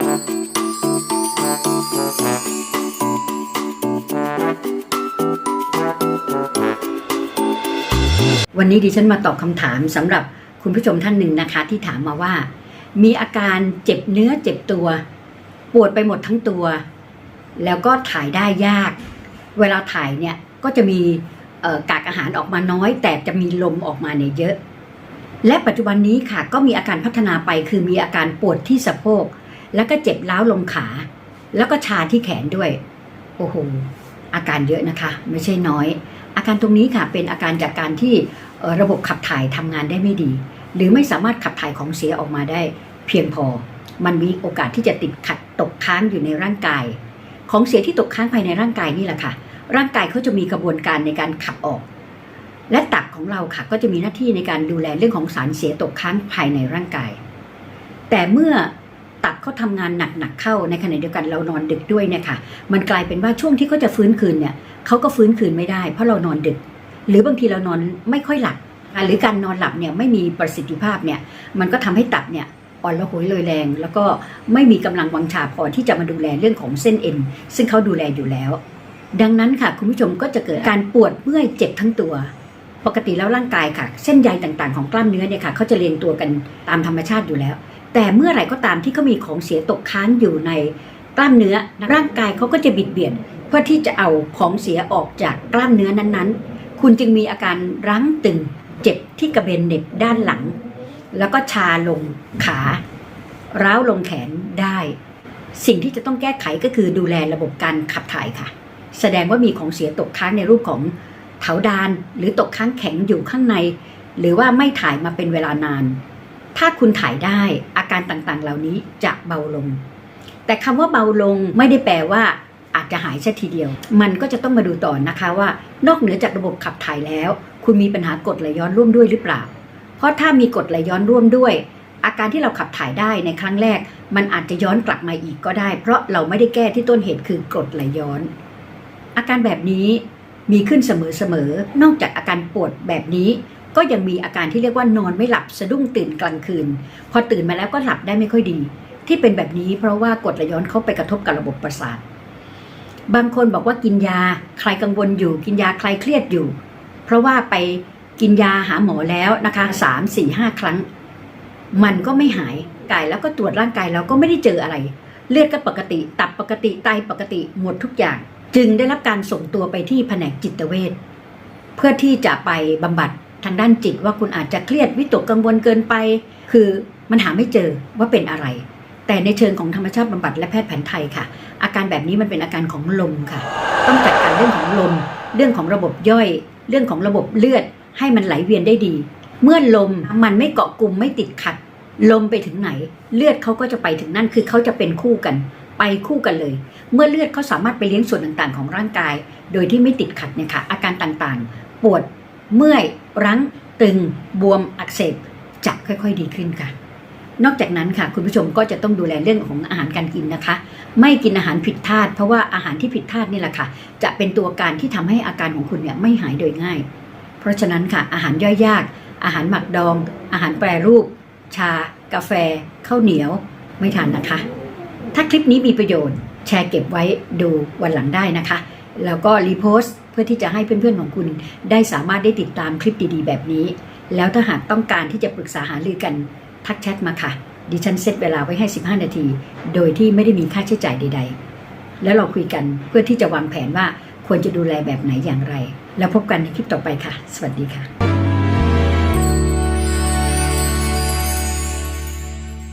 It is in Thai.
วันนี้ดิฉันมาตอบคำถามสำหรับคุณผู้ชมท่านหนึ่งนะคะ ที่ถามมาว่า มีอาการเจ็บเนื้อเจ็บตัว ปวดไปหมดทั้งตัว แล้วก็ถ่ายได้ยาก เวลาถ่ายเนี่ยก็จะมีกากอาหารออกมาน้อย แต่จะมีลมออกมาเนี่ยเยอะ และปัจจุบันนี้ค่ะก็มีอาการพัฒนาไปคือมีอาการปวดที่สะโพก แล้วก็เจ็บล้าวลงขา แล้วก็ชาที่แขนด้วย โอ้โห อาการเยอะนะคะ ไม่ใช่น้อย อาการตรงนี้ค่ะ เป็นอาการจากการที่ระบบขับถ่ายทำงานได้ไม่ดี หรือไม่สามารถขับถ่ายของเสียออกมาได้เพียงพอ มันมีโอกาสที่จะติดขัดตกค้างอยู่ในร่างกาย ของเสียที่ตกค้างภายในร่างกายนี่แหละค่ะ ร่างกายเขาจะมีกระบวนการในการขับออก และตับของเราค่ะ ก็จะมีหน้าที่ในการดูแลเรื่องของสารเสียตกค้างภายในร่างกาย แต่เมื่อ ตับเขาทำงานหนักๆเข้าในขณะเดียวกันเรานอนดึกด้วยเนี่ยค่ะ มันกลายเป็นว่าช่วงที่เขาจะฟื้นคืนเนี่ยเขาก็ฟื้นคืนไม่ได้ เพราะเรานอนดึก หรือบางทีเรานอนไม่ค่อยหลับหรือการนอนหลับเนี่ยไม่มีประสิทธิภาพเนี่ยมันก็ทำให้ตับเนี่ยอ่อนระหยเลยแรง แล้วก็ไม่มีกำลังวังชาพอที่จะมาดูแลเรื่องของเส้นเอ็น ซึ่งเขาดูแลอยู่แล้ว ดังนั้นค่ะคุณผู้ชมก็จะเกิดการปวดเมื่อยเจ็บทั้งตัว ปกติแล้วร่างกายค่ะ เส้นใยต่างๆของกล้ามเนื้อเนี่ยค่ะเขาจะเรียงตัวกันตามธรรมชาติอยู่แล้ว แต่เมื่อไหร่ก็ตามที่เขามีของเสียตกค้างอยู่ในกล้ามเนื้อร่างกายเขาก็จะบิดเบียนเพื่อที่จะเอาของเสียออกจากกล้ามเนื้อนั้นๆ คุณจึงมีอาการรั้งตึงเจ็บที่กระเบนเน็บด้านหลัง แล้วก็ชาลงขาร้าวลงแขนได้ สิ่งที่จะต้องแก้ไขก็คือดูแลระบบการขับถ่ายค่ะ แสดงว่ามีของเสียตกค้างในรูปของเถาดานหรือตกค้างแข็งอยู่ข้างใน หรือว่าไม่ถ่ายมาเป็นเวลานาน ถ้าคุณถ่ายได้อาการต่างๆ เหล่านี้จะเบาลง แต่คำว่าเบาลงไม่ได้แปลว่าอาจจะหายซะทีเดียว มันก็จะต้องมาดูต่อนะคะว่า นอกเหนือจากระบบขับถ่ายแล้ว คุณมีปัญหากรดไหลย้อนร่วมด้วยหรือเปล่า เพราะถ้ามีกรดไหลย้อนร่วมด้วย อาการที่เราขับถ่ายได้ในครั้งแรก มันอาจจะย้อนกลับมาอีกก็ได้ เพราะเราไม่ได้แก้ที่ต้นเหตุคือกรดไหลย้อน อาการแบบนี้มีขึ้นเสมอๆนอกจากอาการปวดแบบนี้ ก็ยังมีอาการที่เรียกว่านอนไม่หลับสะดุ้งตื่นกลางคืน พอตื่นมาแล้วก็หลับได้ไม่ค่อยดี ที่เป็นแบบนี้เพราะว่ากรดไหลย้อนเข้าไปกระทบกับระบบประสาท บางคนบอกว่ากินยาใครกังวลอยู่ กินยาใครเครียดอยู่ เพราะว่าไปกินยาหาหมอแล้วนะคะสามสี่ห้าครั้ง มันก็ไม่หายกายแล้วก็ตรวจร่างกายเราก็ไม่ได้เจออะไร เลือดก็ปกติ ตับปกติไตปกติหมดทุกอย่าง จึงได้รับการส่งตัวไปที่แผนกจิตเวชเพื่อที่จะไปบำบัด ทางด้านจิตว่าคุณอาจจะเครียดวิตกกังวลเกินไป คือมันหาไม่เจอว่าเป็นอะไร แต่ในเชิงของธรรมชาติบำบัดและแพทย์แผนไทยค่ะ อาการแบบนี้มันเป็นอาการของลมค่ะ ต้องจัดการเรื่องของลม เรื่องของระบบย่อย เรื่องของระบบเลือด ให้มันไหลเวียนได้ดี เมื่อลมมันไม่เกาะกลุ่มไม่ติดขัด ลมไปถึงไหน เลือดเขาก็จะไปถึงนั่นคือเขาจะเป็นคู่กัน ไปคู่กันเลย เมื่อเลือดเขาสามารถไปเลี้ยงส่วนต่างๆ ของร่างกาย โดยที่ไม่ติดขัดเนี่ยค่ะอาการต่างๆ ปวดเมื่อย รั้งตึงบวมอักเสบจะค่อยๆดีขึ้นค่ะ นอกจากนั้นค่ะ คุณผู้ชมก็จะต้องดูแลเรื่องของอาหารการกินนะคะ ไม่กินอาหารผิดธาตุเพราะว่าอาหารที่ผิดธาตุนี่แหละค่ะ จะเป็นตัวการที่ทำให้อาการของคุณเนี่ยไม่หายโดยง่าย เพราะฉะนั้นค่ะ อาหารย่อยยาก อาหารหมักดอง อาหารแปรรูป ชา กาแฟข้าวเหนียว ไม่ทานนะคะ ถ้าคลิปนี้มีประโยชน์ แชร์เก็บไว้ดูวันหลังได้นะคะ แล้วก็รีโพสต์เพื่อที่จะให้เพื่อนๆของคุณ ได้สามารถได้ติดตามคลิปดีๆ แบบนี้ แล้วถ้าหากต้องการที่จะปรึกษาหารือกันทักแชทมาค่ะ ดิฉันเซตเวลาไว้ให้ 15 นาที โดยที่ไม่ได้มีค่าใช้จ่ายใด ๆ แล้วเราคุยกันเพื่อที่จะวางแผนว่าควรจะดูแลแบบไหนอย่างไร แล้วพบกันในคลิปต่อไปค่ะ สวัสดีค่ะ